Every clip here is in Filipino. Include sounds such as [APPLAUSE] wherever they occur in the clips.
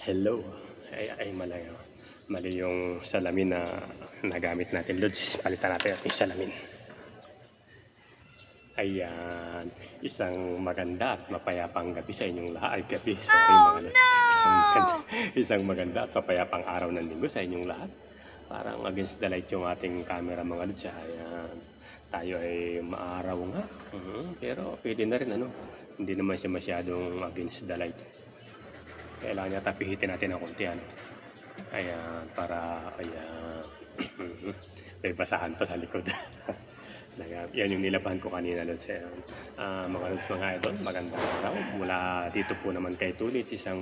Hello. Ay, ay mali, mali yung salamin na nagamit natin, Lods. Palitan natin ating salamin. Ayan. Isang maganda at mapayapang gabi sa inyong lahat. Ay, gabi. Sorry, mga Lods. Isang, maganda, isang maganda at mapayapang araw ng linggo sa inyong lahat. Parang against the light yung ating camera, mga Lods. Ayan. Tayo ay maaraw nga. Mhm. Pero pwede na rin, ano. Hindi naman siya masyadong against the light kailangan niya tapihitin natin ng konti ano. Ayan, para ayan. [CLEARS THROAT] May basahan pa sa likod. [LAUGHS] Yan yung nilabahan ko kanina Lods. Ayan. Ah, mga Lods, mga idol, magandang araw. Mula dito po naman kay Tulit, isang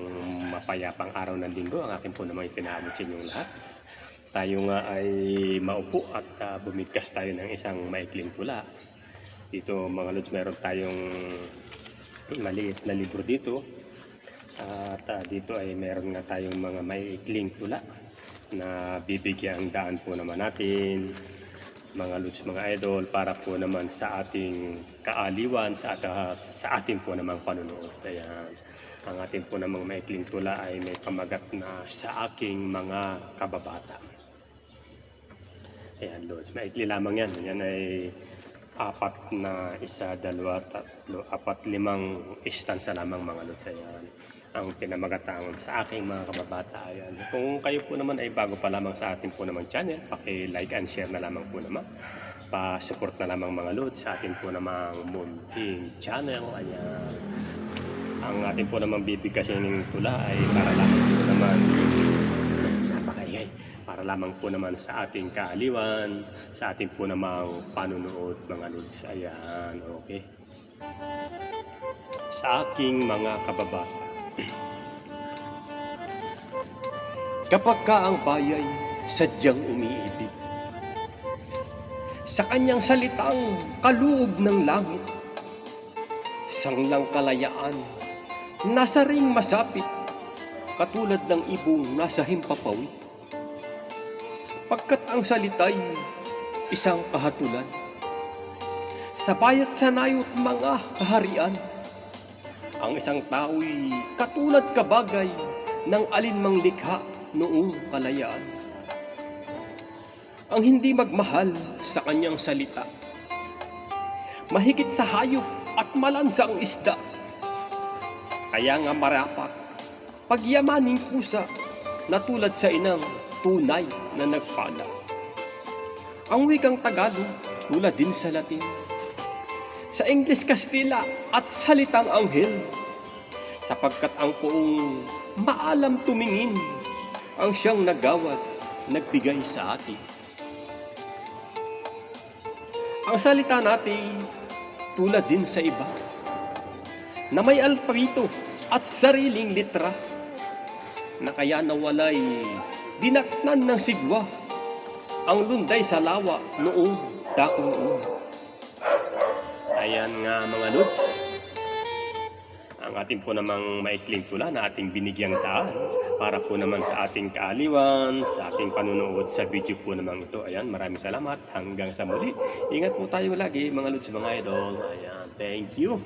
mapayapang araw ng linggo. Ang akin po naman ipinahamot sa inyong lahat. Tayo nga ay maupo at ah, bumigkas tayo ng isang maikling tula. Dito mga Lods, meron tayong maliit na libro dito at ah, dito ay meron nga tayong mga maiikling tula na bibigyan daan po naman natin mga lods, mga idol para po naman sa ating kaaliwan sa, at, sa ating po namang panunood. Ayan. Ang ating po namang maikling tula ay may pamagat na sa aking mga kababata. Ayan, Lods. Maikli lamang yan. Yan ay apat na isa, dalawa, tatlo, apat, limang istansa lamang mga Lods. Ayan. Ang pinamagatang sa aking mga kababata. Ayan. Kung kayo po naman ay bago pa lamang sa ating po namang channel, paki-like and share na lamang po naman. Pa-support na lamang mga Lods sa ating po namang munting channel. Ayan. Ang ating po namang bibigkasin ng tula ay para lamang po naman napakaingay para lamang po naman sa ating kaaliwan, sa ating po namang panunood mga lods. Ayan, okay. Sa aking mga kababata. Kapag ka ang bayay sadyang umiibig, sa kanyang salitang kaloob ng langit, sanglang kalayaan, nasa ring masapit, katulad ng ibong nasa himpapawid. Pagkat ang salita'y isang kahatulan, sa bayat sanayot mga kaharian, ang isang tao'y katulad kabagay ng alinmang likha noong kalayaan. Ang hindi magmahal sa kanyang salita, mahigit sa hayop at malansang isda, kaya nga marapat, pagyamaning pusa na tulad sa inang tunay na nagpala. Ang wikang Tagalog tulad din sa Latin. Sa English Kastila at salitang anghel. Sapagkat ang poong maalam tumingin ang siyang nagawad, nagbigay sa atin. Ang salita natin tulad din sa iba na may alparito at sariling litra na kaya nawalay dinaknan ng sigwa ang lunday sa lawa noong dakong una. Ayan nga mga lods. Ang ating po namang maikling tula na ating binigyang daan para po naman sa ating kaaliwan, sa ating panunood sa video po namang ito. Ayan, maraming salamat. Hanggang sa muli. Ingat po tayo lagi mga lods, mga idol. Ayan, thank you.